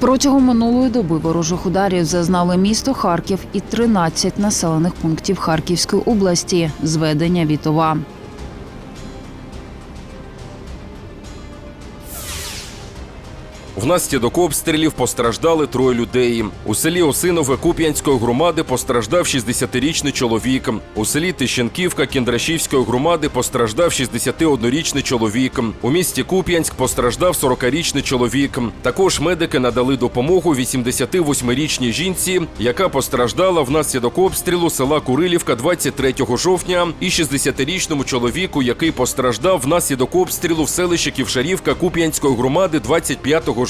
Протягом минулої доби ворожих ударів зазнали місто Харків і 13 населених пунктів Харківської області. Зведення Вітова. Внаслідок обстрілів постраждали троє людей. У селі Осинове Куп'янської громади постраждав 60-річний чоловік. У селі Тищенківка Кіндрашівської громади постраждав 61-річний чоловік. У місті Куп'янськ постраждав 40-річний чоловік. Також медики надали допомогу 88-річній жінці, яка постраждала внаслідок обстрілу села Курилівка 23 жовтня, і 60-річному чоловіку, який постраждав внаслідок обстрілу в селищі Ківшарівка Куп'янської громади 25 жовтня.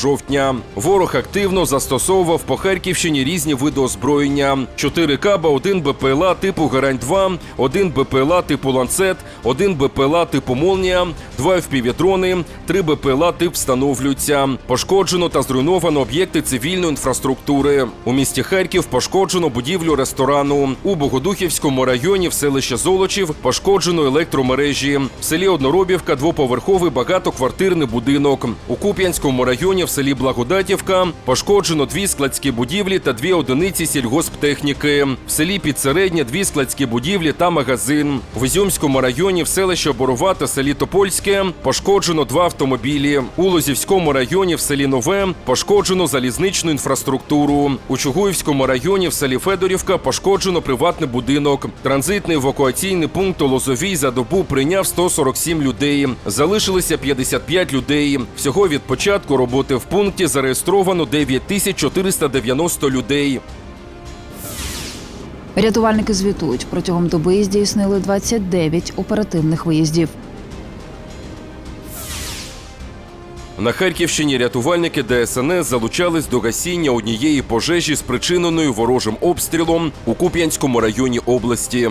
Ворог активно застосовував по Харківщині різні види озброєння: 4 каба, 1 БПЛА типу Гарань-2, 1 БПЛА типу Ланцет, 1 БПЛА типу Молнія, 2 FPV-дрони, 3 БПЛА тип встановлюються. Пошкоджено та зруйновано об'єкти цивільної інфраструктури. У місті Харків пошкоджено будівлю ресторану. У Богодухівському районі в селищі Золочів пошкоджено електромережі. В селі Одноробівка двоповерховий багатоквартирний будинок. У Куп'янському районі в селі Благодатівка пошкоджено дві складські будівлі та дві одиниці сільгосптехніки. В селі Підсереднє дві складські будівлі та магазин. В Ізюмському районі в селищі Борова та селі Топольське пошкоджено два автомобілі. У Лозівському районі в селі Нове пошкоджено залізничну інфраструктуру. У Чугуївському районі в селі Федорівка пошкоджено приватний будинок. Транзитний евакуаційний пункт у Лозовій за добу прийняв 147 людей. Залишилися 55 людей. Всього від початку роботи в пункті зареєстровано 9490 людей. Рятувальники звітують, протягом доби здійснили 29 оперативних виїздів. На Харківщині рятувальники ДСНС залучались до гасіння однієї пожежі, спричиненої ворожим обстрілом у Куп'янському районі області.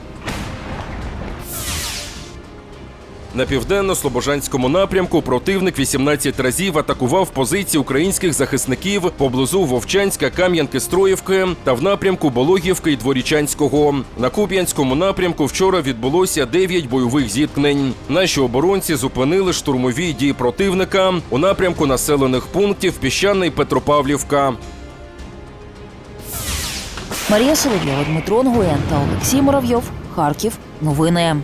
На південно-слобожанському напрямку противник 18 разів атакував позиції українських захисників поблизу Вовчанська, Кам'янки, Строївки та в напрямку Бологівки і Дворічанського. На Куп'янському напрямку вчора відбулося 9 бойових зіткнень. Наші оборонці зупинили штурмові дії противника у напрямку населених пунктів Піщана Петропавлівка. Марія Соловйова, Дмитро Нгуєн та Олексій Муравйов. Харків. Новини.